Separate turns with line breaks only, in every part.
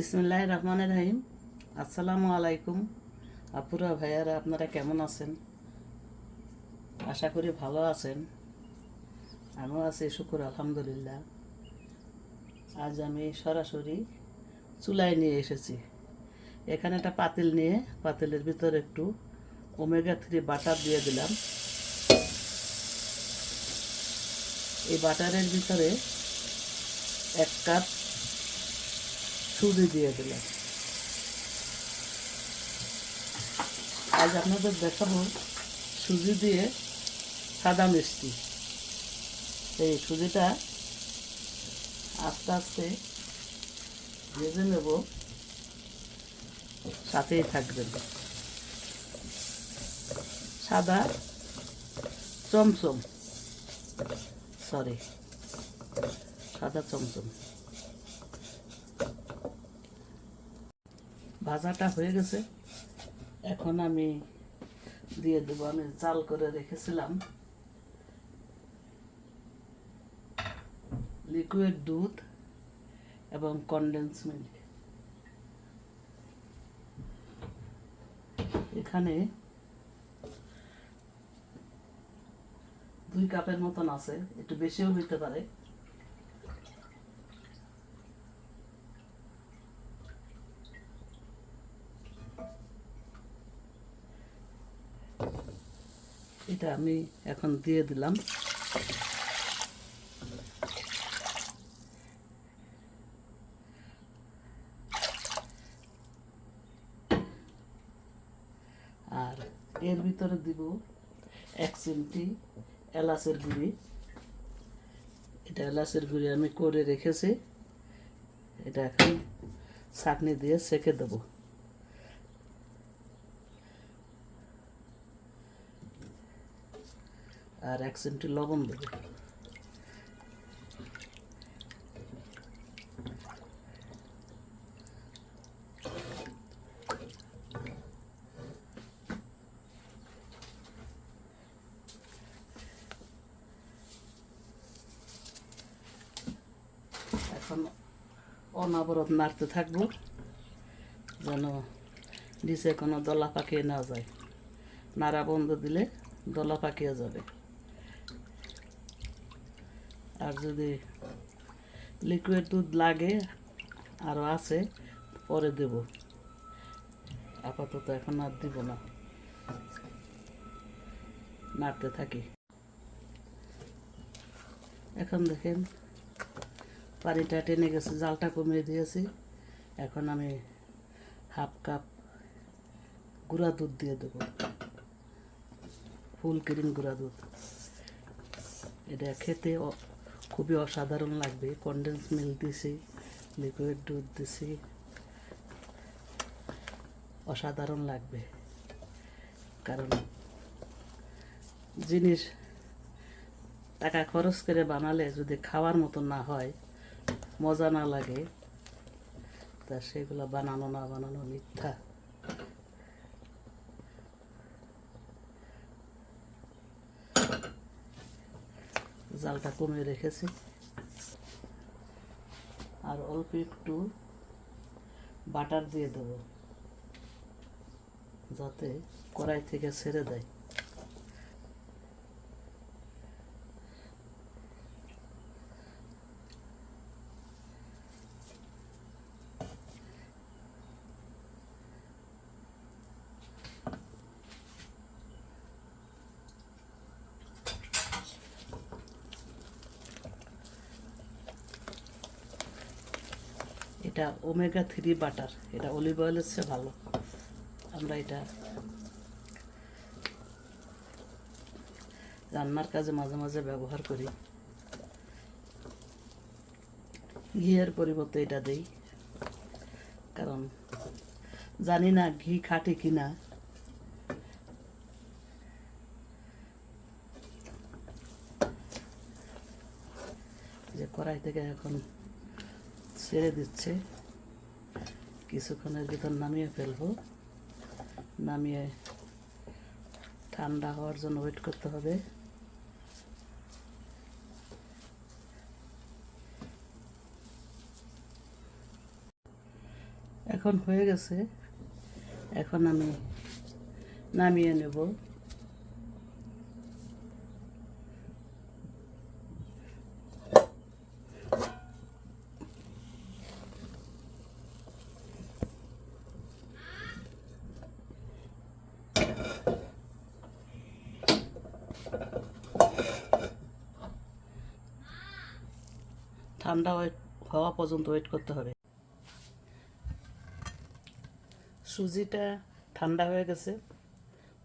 বিসমুল্লাহ রহমান রহিম। আসসালামু আলাইকুম। আপুরা, ভাইয়ারা, আপনারা কেমন আছেন? আশা করি ভালো আছেন। আমিও আছি, শুকুর, আলহামদুলিল্লাহ। আজ আমি সরাসরি চুলায় নিয়ে এসেছি। এখানে একটা পাতিল নিয়ে, পাতিলের ভিতরে একটু ওমেগা থ্রি বাটার দিয়ে দিলাম। এই বাটারের ভিতরে এক কাপ সুজি দিয়ে দিলাম আজ আপনাদের দেখাবো সুজি দিয়ে সাদা মিষ্টি। এই সুজিটা আস্তে আস্তে ভেজে নেব। সাথেই থাকবেন সাদা চমচম। সরি, সাদা চমচম। ভাজাটা হয়ে গেছে। এখন আমি দিয়ে দেবো, আমি জাল করে রেখেছিলাম। লিকুইড দুধ এবং কনডেন্স মিল্ক এখানে দুই কাপের মতন আছে, একটু বেশিও হইতে পারে। এটা আমি এখন দিয়ে দিলাম। আর এর ভিতরে দিব এক চিমটি এলাচের গুঁড়ি। এটা এলাচের গুঁড়ি আমি করে রেখেছি। এটা এখন চাটনি দিয়ে সেকে দেবো। আর এক চিমটি লবণ দেবো। এখন অনাবরত নাড়তে থাকব, যেন নিচে কোনো দলা পাকিয়ে না যায়। নাড়া বন্ধ দিলে দলা পাকিয়ে যাবে। আর যদি লিকুইড দুধ লাগে আরও আছে, পরে দেব। আপাতত এখন আর দিব না। নাড়তে থাকি। এখন দেখেন, পানিটা টেনে গেছে, জালটা কমিয়ে দিয়েছি। এখন আমি হাফ কাপ গুঁড়া দুধ দিয়ে দেবো। ফুল ক্রিম গুঁড়া দুধ। এটা খেতে খুবই অসাধারণ লাগবে। কনডেন্স মিল্ক দিছি লিকুইড দুধ দিছি। অসাধারণ লাগবে। কারণ জিনিস টাকা খরচ করে বানালে যদি খাওয়ার মতো না হয়, মজা না লাগে। তা সেগুলো বানানো না বানানো মিথ্যা। জালটা কমিয়ে রেখেছি। আর অল্প একটু বাটার দিয়ে দেবো যাতে কড়াই থেকে ছেড়ে দেয়। এটা ওমেগা থ্রি বাটার এটা অলিভ অয়েলের চেয়ে ভালো। আমরা এটা রান্নার কাজে মাঝে মাঝে ব্যবহার করি। ঘিয়ের পরিবর্তে এটা দেই, কারণ জানি না ঘি খাটে কিনা। যে কড়াই থেকে এখন ছেড়ে দিচ্ছে। কিছুক্ষণের ভিতর নামিয়ে ফেলব। নামিয়ে ঠান্ডা হওয়ার জন্য ওয়েট করতে হবে। এখন হয়ে গেছে। এখন আমি নামিয়ে নেব। ঠান্ডা হওয়া পর্যন্ত ওয়েট করতে হবে। সুজিটা ঠান্ডা হয়ে গেছে,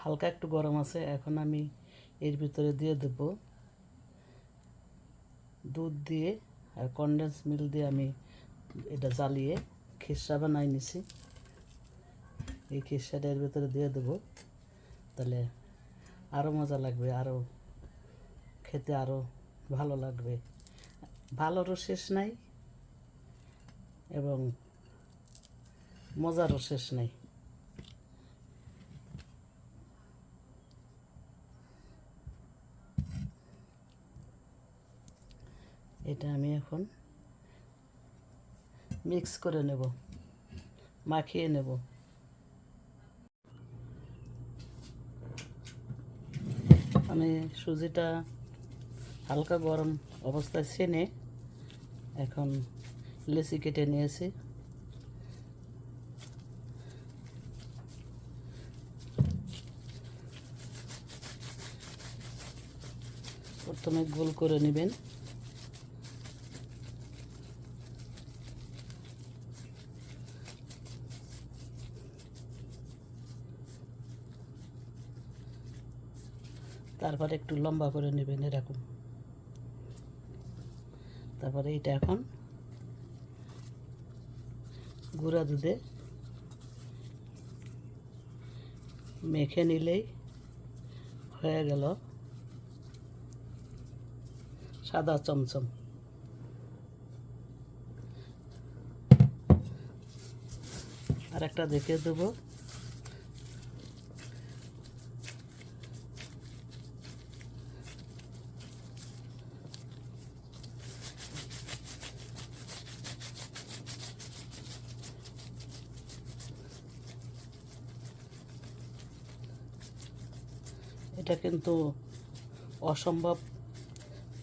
হালকা একটু গরম আছে, এখন আমি এর ভিতরে দিয়ে দেব দুধ দিয়ে আর কনডেন্স মিল দিয়ে আমি এটা জ্বালিয়ে খিসা বানাই নিছি। এই খিসাটা এর ভিতরে দিয়ে দেবো, তাহলে আরও মজা লাগবে আরও খেতে আরও ভালো লাগবে। ভালোরও শেষ নাই এবং মজারও শেষ নাই। এটা আমি এখন মিক্স করে নেব, মাখিয়ে নেব। আমি সুজিটা হালকা গরম অবস্থায় ছেনে এখন লেচি কেটে নিয়েছি। প্রথমে গোল করে নেবেন। তারপরে একটু লম্বা করে নেবেন এরকম। তারপরে এটা এখন গুঁড়া দুধে মেখে নিলেই হয়ে গেল সাদা চমচম। আর একটা দেখে দেবো। এটা কিন্তু অসম্ভব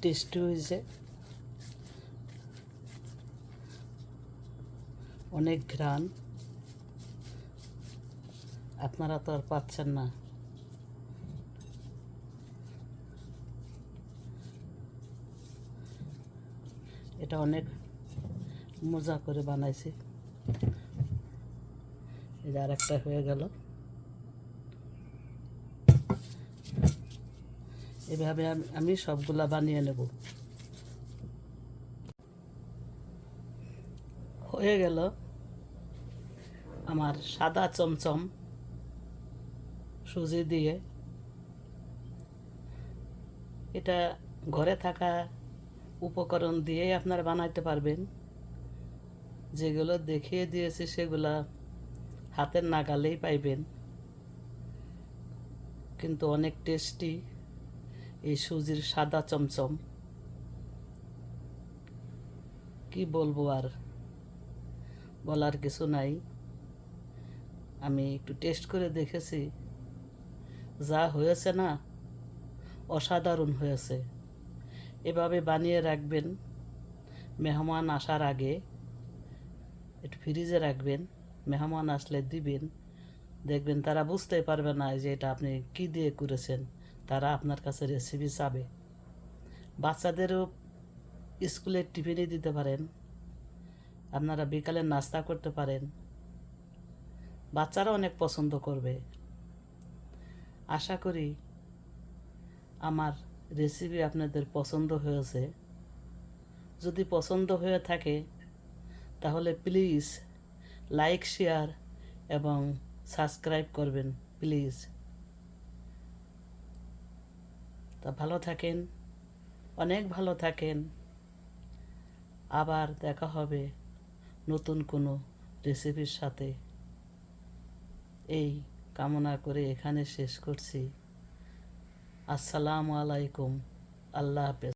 টেস্টি হয়েছে। অনেক ঘ্রাণ। আপনারা তো আর পাচ্ছেন না। এটা অনেক মজা করে বানাইছি। এটা আর একটা হয়ে গেল। এভাবে আমি- সবগুলা বানিয়ে নেব। হয়ে গেল আমার সাদা চমচম সুজি দিয়ে। এটা ঘরে থাকা উপকরণ দিয়েই আপনারা বানাইতে পারবেন। যেগুলো দেখিয়ে দিয়েছি সেগুলা হাতের নাগালেই পাইবেন। কিন্তু অনেক টেস্টি। এই সুজির সাদা চমচম। কি বলব আর? বলার কিছু নাই। আমি একটু টেস্ট করে দেখেছি। যা হয়েছে না, অসাধারণ হয়েছে। এভাবে বানিয়ে রাখবেন, মেহমান আসার আগে একটু ফ্রিজে রাখবেন, মেহমান আসলে দিবেন, দেখবেন তারা বুঝতে পারবে না যে এটা আপনি কি দিয়ে করেছেন। তারা আপনার কাছে রেসিপি চাবে। বাচ্চাদেরও স্কুলের টিফিনে দিতে পারেন। আপনারা বিকালে নাস্তা করতে পারেন। বাচ্চারা অনেক পছন্দ করবে। আশা করি আমার রেসিপি আপনাদের পছন্দ হয়েছে। যদি পছন্দ হয়ে থাকে, তাহলে প্লিজ লাইক শেয়ার এবং সাবস্ক্রাইব করবেন প্লিজ তা ভালো থাকেন, অনেক ভালো থাকেন। আবার দেখা হবে নতুন কোনো রেসিপির সাথে। এই কামনা করে এখানে শেষ করছি। আসসালামু আলাইকুম। আল্লাহ হাফেজ।